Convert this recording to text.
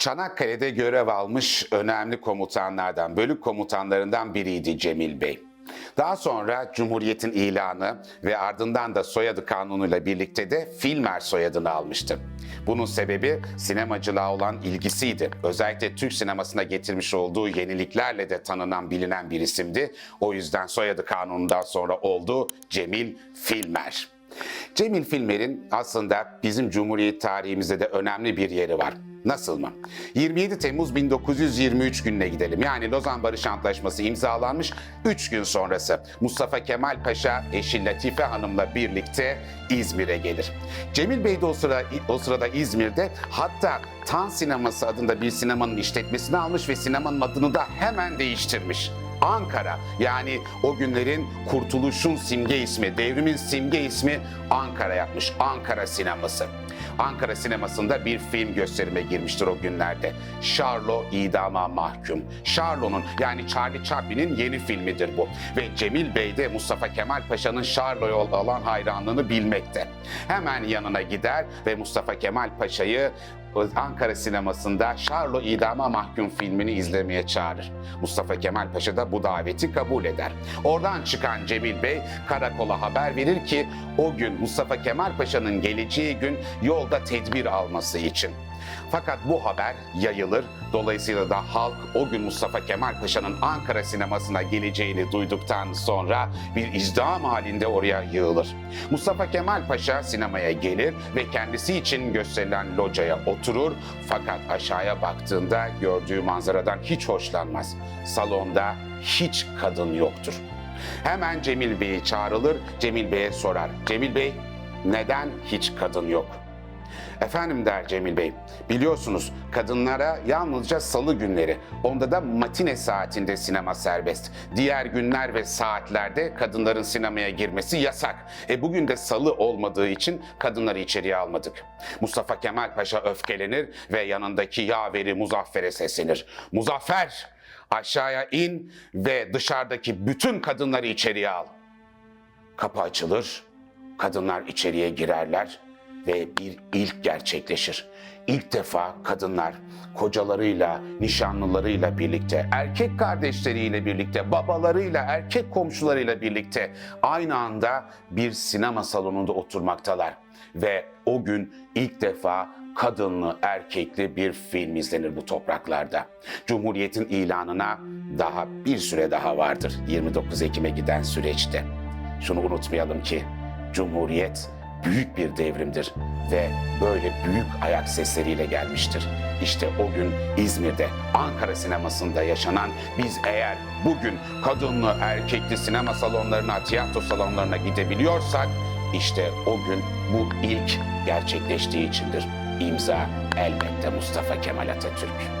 Çanakkale'de görev almış önemli komutanlardan, bölük komutanlarından biriydi Cemil Bey. Daha sonra Cumhuriyet'in ilanı ve ardından da soyadı kanunuyla birlikte de Filmer soyadını almıştı. Bunun sebebi sinemacılığa olan ilgisiydi. Özellikle Türk sinemasına getirmiş olduğu yeniliklerle de tanınan bilinen bir isimdi. O yüzden soyadı kanunundan sonra oldu Cemil Filmer. Cemil Filmer'in aslında bizim Cumhuriyet tarihimizde de önemli bir yeri var. Nasıl mı? 27 Temmuz 1923 gününe gidelim. Yani Lozan Barış Antlaşması imzalanmış 3 gün sonrası. Mustafa Kemal Paşa eşi Latife Hanım'la birlikte İzmir'e gelir. Cemil Bey de o, sıra, o sırada İzmir'de hatta Tan Sineması adında bir sinemanın işletmesini almış ve sinemanın adını da hemen değiştirmiş. Ankara yani o günlerin kurtuluşun simge ismi, devrimin simge ismi Ankara yapmış. Ankara sineması. Ankara sinemasında bir film gösterime girmiştir o günlerde. Charlo idama mahkum. Charlo'nun yani Charlie Chaplin'in yeni filmidir bu. Ve Cemil Bey de Mustafa Kemal Paşa'nın Charlo'ya olan hayranlığını bilmekte. Hemen yanına gider ve Mustafa Kemal Paşa'yı Ankara sinemasında Charlo idama mahkum filmini izlemeye çağırır. Mustafa Kemal Paşa da bu daveti kabul eder. Oradan çıkan Cemil Bey karakola haber verir ki o gün Mustafa Kemal Paşa'nın geleceği gün yolda tedbir alması için. Fakat bu haber yayılır. Dolayısıyla da halk o gün Mustafa Kemal Paşa'nın Ankara sinemasına geleceğini duyduktan sonra bir izdiham halinde oraya yığılır. Mustafa Kemal Paşa sinemaya gelir ve kendisi için gösterilen locaya oturur fakat aşağıya baktığında gördüğü manzaradan hiç hoşlanmaz. Salonda hiç kadın yoktur. Hemen Cemil Bey'i çağrılır, Cemil Bey'e sorar. Cemil Bey, neden hiç kadın yok? Efendim der Cemil Bey, biliyorsunuz kadınlara yalnızca salı günleri, onda da matine saatinde sinema serbest. Diğer günler ve saatlerde kadınların sinemaya girmesi yasak. E bugün de salı olmadığı için kadınları içeriye almadık. Mustafa Kemal Paşa öfkelenir ve yanındaki yaveri Muzaffer'e seslenir. Muzaffer! Aşağıya in ve dışarıdaki bütün kadınları içeriye al. Kapı açılır, kadınlar içeriye girerler ve bir ilk gerçekleşir. İlk defa kadınlar kocalarıyla, nişanlılarıyla birlikte, erkek kardeşleriyle birlikte, babalarıyla, erkek komşularıyla birlikte aynı anda bir sinema salonunda oturmaktalar. Ve o gün ilk defa kadınlı, erkekli bir film izlenir bu topraklarda. Cumhuriyet'in ilanına daha bir süre daha vardır 29 Ekim'e giden süreçte. Şunu unutmayalım ki Cumhuriyet büyük bir devrimdir ve böyle büyük ayak sesleriyle gelmiştir. İşte o gün İzmir'de, Ankara sinemasında yaşanan biz eğer bugün kadınlı, erkekli sinema salonlarına, tiyatro salonlarına gidebiliyorsak işte o gün bu ilk gerçekleştiği içindir. İmza elbette Mustafa Kemal Atatürk.